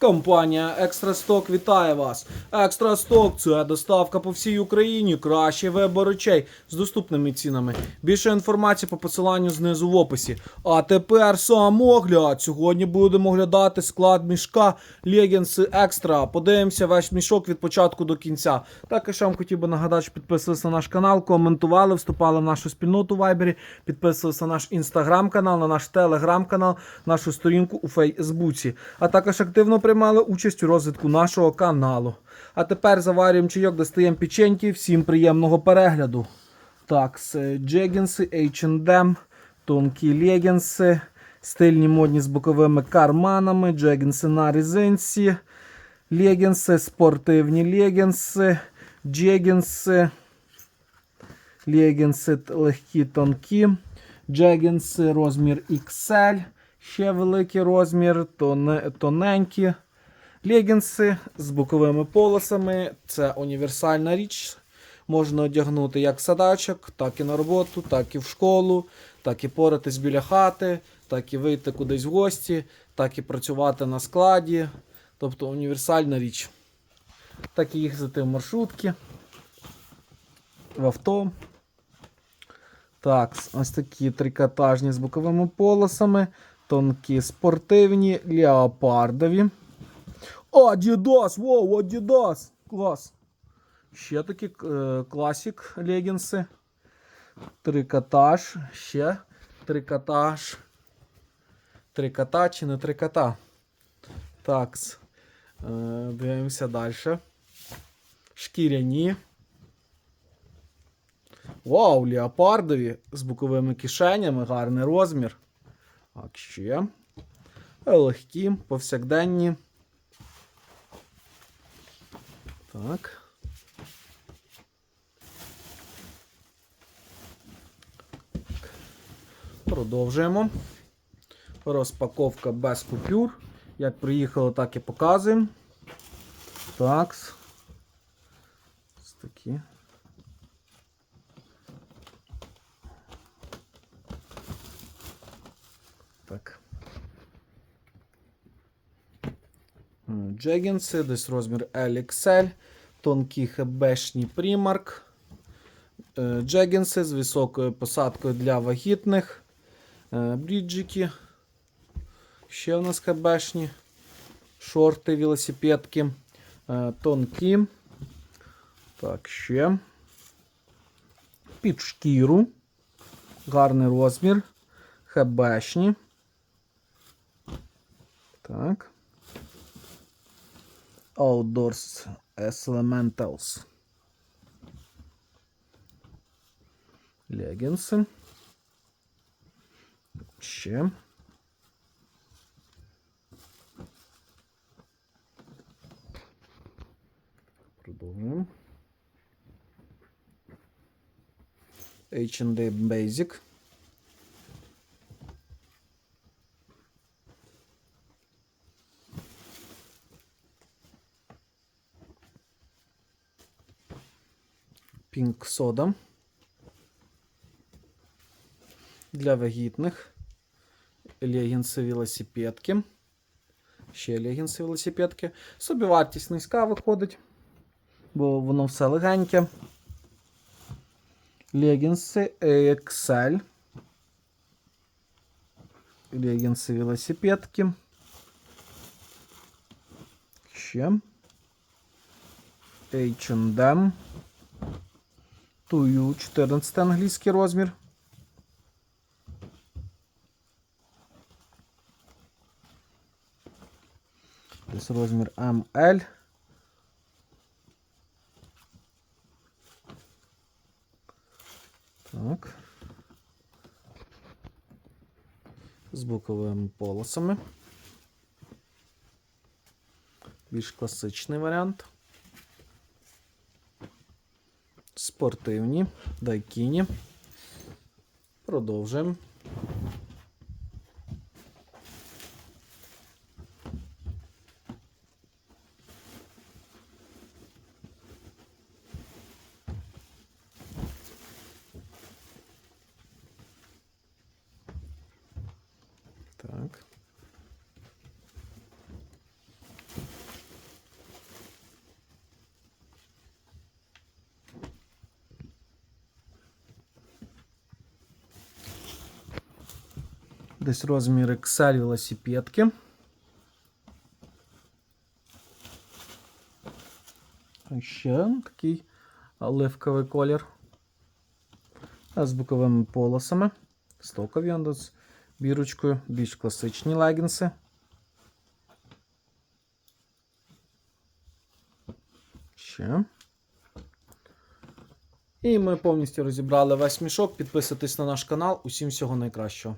Компанія Екстрасток вітає вас. Екстрасток це доставка по всій Україні. Кращий вибор речей з доступними цінами. Більше інформації по посиланню знизу в описі. А тепер сам огляд. Сьогодні будемо оглядати склад мішка Leggings Екстра. Подивимося весь мішок від початку до кінця. Також я вам хотів би нагадати, що підписувалися на наш канал, коментували, вступали в нашу спільноту в Вайбері, підписувалися на наш інстаграм-канал, на наш телеграм-канал, нашу сторінку у Фейсбуці. А також активно приймали участь у розвитку нашого каналу. А тепер заварюємо чайок, достаємо печеньки. Всім приємного перегляду. Так, джегінси, H&M, тонкі легінси, стильні модні з боковими карманами, джегінси на резинці, легінси, спортивні легінси, джегінси, легінси легкі тонкі, джегінси розмір XL, ще великий розмір, тоненькі. Легінси з боковими полосами це універсальна річ. Можна одягнути як садачок, так і на роботу, так і в школу, так і поратись біля хати, так і вийти кудись в гості, так і працювати на складі. Тобто універсальна річ. Так і їздити в маршрутки, в авто. Так, ось такі трикотажні з боковими полосами, тонкі спортивні, леопардові. Адідас! Воу, Адідас! Клас! Ще такі е, класік легінси. Трикотаж. Ще трикотаж. Трикота чи не трикота? Так. Е, дивимося далі. Шкіряні. Вау, леопардові з боковими кишенями, гарний розмір. Так, ще. Легкі, повсякденні. Так. Продовжуємо. Розпаковка без купюр. Як приїхало, так і показуємо. Так. Ось такі. Джегінси, десь розмір LXL, тонкі хебешні примарк. Е, Джегінси з високою посадкою для вагітних. Е, Бріджики. Ще у нас хебешні. Шорти, велосипедки. Е, Тонкі. Так, ще. Під шкіру. Гарний розмір. Хебешні. Так. Outdoors Elementals. Легінси. Ще. Продовжуємо. H&M Basic. Pink Soda. Для вагітних. Легінси велосипедки. Ще легінси велосипедки. Собівартість низька виходить, бо воно все легеньке. Легінси XL. Легінси велосипедки. Ще. H&M. Тую 14 англійський розмір. Десь розмір ML. Так. З боковими полосами. Більш класичний варіант. Спортивні, дайкіні. Продовжуємо. Так. Десь розмір XL велосипедки. Ще такий оливковий колір. А з боковими полосами. Стокові з бірочкою. Більш класичні легінси. Ще. І ми повністю розібрали весь мішок. Підписуйтесь на наш канал. Усім всього найкращого.